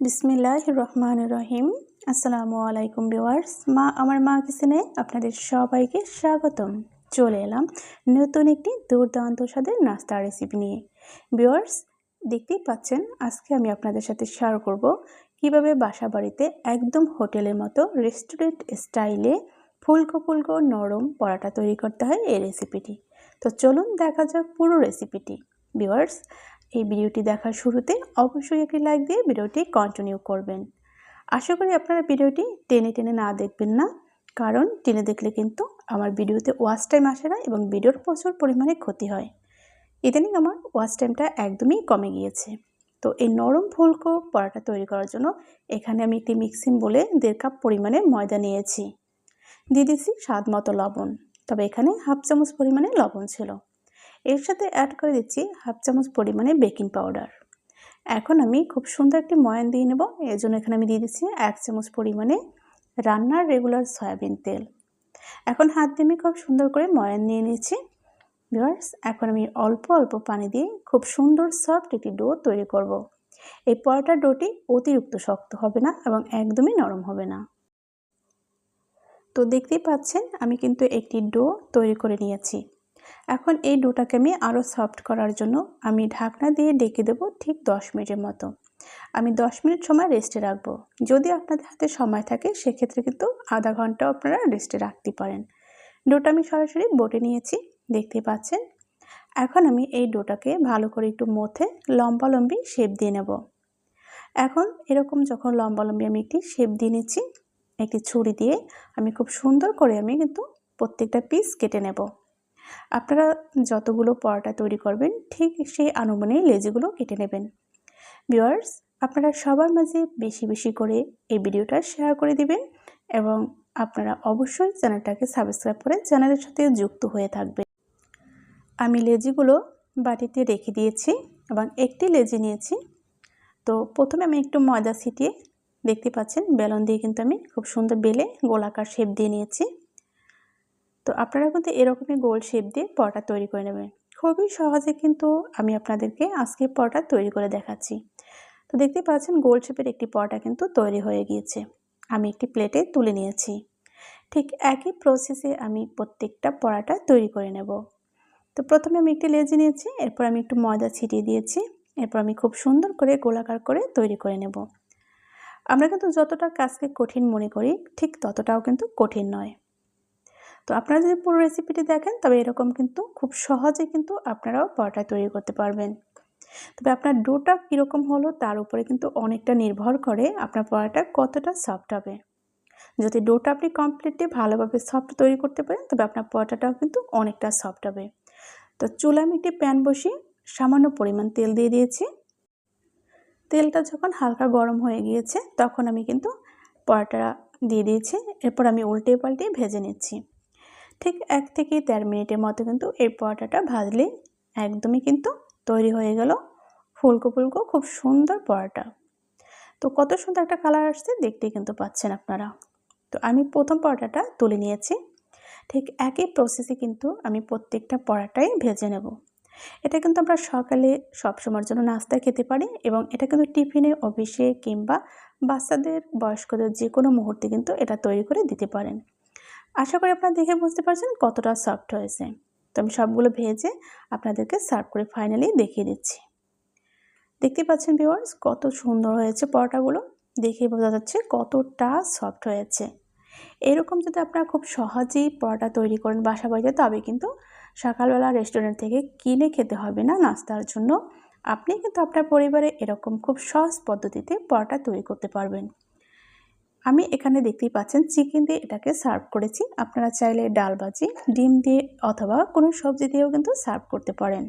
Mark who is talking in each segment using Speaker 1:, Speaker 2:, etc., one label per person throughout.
Speaker 1: বিসমিল্লাহ রহমান রহিম। আসসালামু আলাইকুম ভিওয়ার্স মা, আমার মা কিচেনে আপনাদের সবাইকে স্বাগতম। চলে এলাম নতুন একটি দুর্দান্ত স্বাদের নাস্তা রেসিপি নিয়ে। ভিওয়ার্স দেখতেই পাচ্ছেন, আজকে আমি আপনাদের সাথে শেয়ার করব কীভাবে বাসা বাড়িতে একদম হোটেলের মতো রেস্টুরেন্ট স্টাইলে ফুলকো ফুলকো নরম পরাটা তৈরি করতে হয় এই রেসিপিটি তো চলুন দেখা যাক পুরো রেসিপিটি ভিওয়ার্স এই ভিডিওটি দেখার শুরুতে অবশ্যই একটি লাইক দিয়ে ভিডিওটি কন্টিনিউ করবেন। আশা করি আপনারা ভিডিওটি টেনে টেনে না দেখবেন না, কারণ টেনে দেখলে কিন্তু আমার ভিডিওতে ওয়াচ টাইম আসে না এবং ভিডিওর প্রচুর পরিমাণে ক্ষতি হয়। ইদানিং আমার ওয়াচ টাইমটা একদমই কমে গিয়েছে। তো এই নরম ফুলকো পরাটা তৈরি করার জন্য এখানে আমি একটি মিক্সিং বলে দেড় কাপ পরিমাণে ময়দা নিয়েছি। দিয়ে দিয়েছি স্বাদ মতো লবণ, তবে এখানে হাফ চামচ পরিমাণে লবণ ছিল। এর সাথে অ্যাড করে দিচ্ছি হাফ চামচ পরিমাণে বেকিং পাউডার এখন আমি খুব সুন্দর একটি ময়ান দিয়ে নেব। এর জন্য এখানে আমি দিয়ে দিচ্ছি এক চামচ পরিমাণে রান্নার রেগুলার সয়াবিন তেল। এখন হাত দিয়ে আমি খুব সুন্দর করে ময়ান নিয়ে নিয়েছি। ভিওয়ার্স এখন আমি অল্প অল্প পানি দিয়ে খুব সুন্দর সফট একটি ডো তৈরি করব। এই পরোটার ডোটি অতিরিক্ত শক্ত হবে না এবং একদমই নরম হবে না। তো দেখতেই পাচ্ছেন, আমি কিন্তু একটি ডো তৈরি করে নিয়েছি। এখন এই ডোটাকে আমি আরও সফট করার জন্য আমি ঢাকনা দিয়ে ডেকে দেবো ঠিক দশ মিনিটের মতো। আমি দশ মিনিট সময় রেস্টে রাখব। যদি আপনাদের হাতে সময় থাকে, সেক্ষেত্রে কিন্তু আধা ঘন্টাও আপনারা রেস্টে রাখতে পারেন। ডোটা আমি সরাসরি বোটে নিয়েছি, দেখতে পাচ্ছেন? এখন আমি এই ডোটাকে ভালো করে একটু মথে লম্বালম্বি শেপ দিয়ে নেব। এখন এরকম যখন লম্বালম্বি আমি একটি শেপ দিয়ে নিচ্ছি, একটি ছুরি দিয়ে আমি খুব সুন্দর করে আমি কিন্তু প্রত্যেকটা পিস কেটে নেব। আপনারা যতগুলো পরোটা তৈরি করবেন, ঠিক সেই আনুমানিক লেজিগুলো কেটে নেবেন। ভিওয়ার্স আপনারা সবার মাঝে বেশি বেশি করে এই ভিডিওটা শেয়ার করে দিবেন এবং আপনারা অবশ্যই চ্যানেলটাকে সাবস্ক্রাইব করে চ্যানেলের সাথে যুক্ত হয়ে থাকবেন। আমি লেজিগুলো বাটিতে রেখে দিয়েছি এবং একটি লেজি নিয়েছি। তো প্রথমে আমি একটু ময়দা ছিটিয়ে, দেখতে পাচ্ছেন, বেলন দিয়ে কিন্তু আমি খুব সুন্দর বেলে গোলাকার শেপ দিয়ে নিয়েছি। তো আপনারা কিন্তু এরকমই গোল শেপ দিয়ে পরোটা তৈরি করে নেবেন। খুবই সহজে কিন্তু আমি আপনাদেরকে আজকে পরোটা তৈরি করে দেখাচ্ছি। তো দেখতে পাচ্ছেন গোল শেপের একটি পরোটা কিন্তু তৈরি হয়ে গিয়েছে। আমি একটি প্লেটে তুলে নিয়েছি। ঠিক একই প্রসেসে আমি প্রত্যেকটা পরোটা তৈরি করে নেব। তো প্রথমে আমি একটি লেজি নিয়েছি, এরপর আমি একটু ময়দা ছিটিয়ে দিয়েছি, এরপর আমি খুব সুন্দর করে গোলাকার করে তৈরি করে নেব। আমরা কিন্তু যতটা কাজকে কঠিন মনে করি, ঠিক ততটাও কিন্তু কঠিন নয়। তো আপনারা যদি পুরো রেসিপিটি দেখেন, তবে এরকম কিন্তু খুব সহজে কিন্তু আপনারাও পরোটা তৈরি করতে পারবেন। তবে আপনার ডোটা কীরকম হলো, তার উপরে কিন্তু অনেকটা নির্ভর করে আপনার পরোটা কতটা সফট হবে। যদি ডোটা আপনি কমপ্লিটলি ভালোভাবে সফট তৈরি করতে পারেন, তবে আপনার পরোটাটাও কিন্তু অনেকটা সফট হবে। তো চুলা আমি একটি প্যান বসিয়ে সামান্য পরিমাণ তেল দিয়ে দিয়েছি। তেলটা যখন হালকা গরম হয়ে গিয়েছে, তখন আমি কিন্তু পরোটা দিয়ে দিয়েছি। এরপর আমি উল্টে পাল্টে ভেজে নিচ্ছি। ঠিক এক থেকে দেড় মিনিটের মতো কিন্তু এই পরোটাটা ভাজলে একদমই কিন্তু তৈরি হয়ে গেল ফুলকো ফুলকো, খুব সুন্দর পরোটা। তো কত সুন্দর একটা কালার আসছে দেখতেই কিন্তু পাচ্ছেন আপনারা। তো আমি প্রথম পরোটাটা তুলে নিয়েছি। ঠিক একই প্রসেসে কিন্তু আমি প্রত্যেকটা পরোটাই ভেজে নেব। এটা কিন্তু আমরা সকালে সবসময়ের জন্য নাস্তা খেতে পারি এবং এটা কিন্তু টিফিনে অফিসে কিংবা বাচ্চাদের, বয়স্কদের যে কোনো মুহূর্তে কিন্তু এটা তৈরি করে দিতে পারেন। আশা করি আপনারা দেখে বুঝতে পারছেন কতটা সফট হয়েছে। তো আমি সবগুলো ভেজে আপনাদেরকে সার্ভ করে ফাইনালি দেখিয়ে দিচ্ছি। দেখতে পাচ্ছেন ভিওয়ার্স কত সুন্দর হয়েছে পরোটাগুলো। দেখে বোঝা যাচ্ছে কতটা সফট হয়েছে। এরকম যদি আপনারা খুব সহজেই পরোটা তৈরি করেন বাসা বাড়িতে তবে কিন্তু সকালবেলা রেস্টুরেন্ট থেকে কিনে খেতে হবে না নাস্তার জন্য। আপনি কিন্তু আপনার পরিবারে এরকম খুব সহজ পদ্ধতিতে পরোটা তৈরি করতে পারবেন। আমি এখানে দেখতেই পাচ্ছেন চিকেন দিয়ে এটাকে সার্ভ করেছি। আপনারা চাইলে ডাল ভাজি, ডিম দিয়ে অথবা কোনো সবজি দিয়েও কিন্তু সার্ভ করতে পারেন।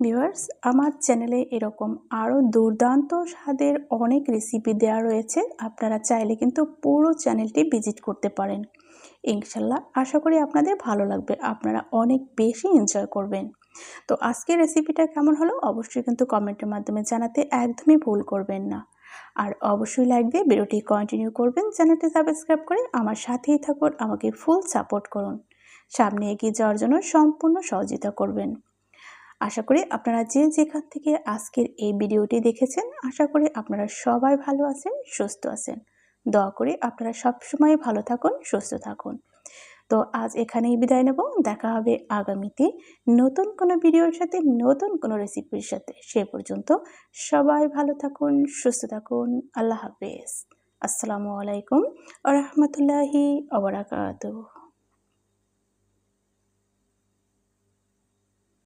Speaker 1: ভিউয়ার্স, আমার চ্যানেলে এরকম আরও দুর্দান্ত স্বাদের অনেক রেসিপি দেওয়া রয়েছে। আপনারা চাইলে কিন্তু পুরো চ্যানেলটি ভিজিট করতে পারেন। ইনশাল্লাহ আশা করি আপনাদের ভালো লাগবে, আপনারা অনেক বেশি এনজয় করবেন। তো আজকের রেসিপিটা কেমন হলো? অবশ্যই কিন্তু কমেন্টের মাধ্যমে জানাতে একদমই ভুল করবেন না। আর অবশ্যই দিয়ে ভিডিওটি কন্টিনিউ করবেন। চ্যানেলটি সাবস্ক্রাইব করে আমার সাথেই থাকুন, আমাকে ফুল সাপোর্ট করুন। সামনে এগিয়ে যাওয়ার জন্য সম্পূর্ণ সহযোগিতা করবেন। আশা করি আপনারা যে যেখান থেকে আজকের এই ভিডিওটি দেখেছেন, আশা করি আপনারা সবাই ভালো আছেন, সুস্থ আছেন। দয়া করে আপনারা সবসময় ভালো থাকুন, সুস্থ থাকুন। তো আজ এখানেই বিদায় নেব। দেখা হবে আগামীতে নতুন কোনো ভিডিওর সাথে, নতুন কোনো রেসিপির সাথে। সে পর্যন্ত সবাই ভালো থাকুন, সুস্থ থাকুন। আল্লাহ হাফেজ। আসসালামু আলাইকুম আ রহমতুল্লাহি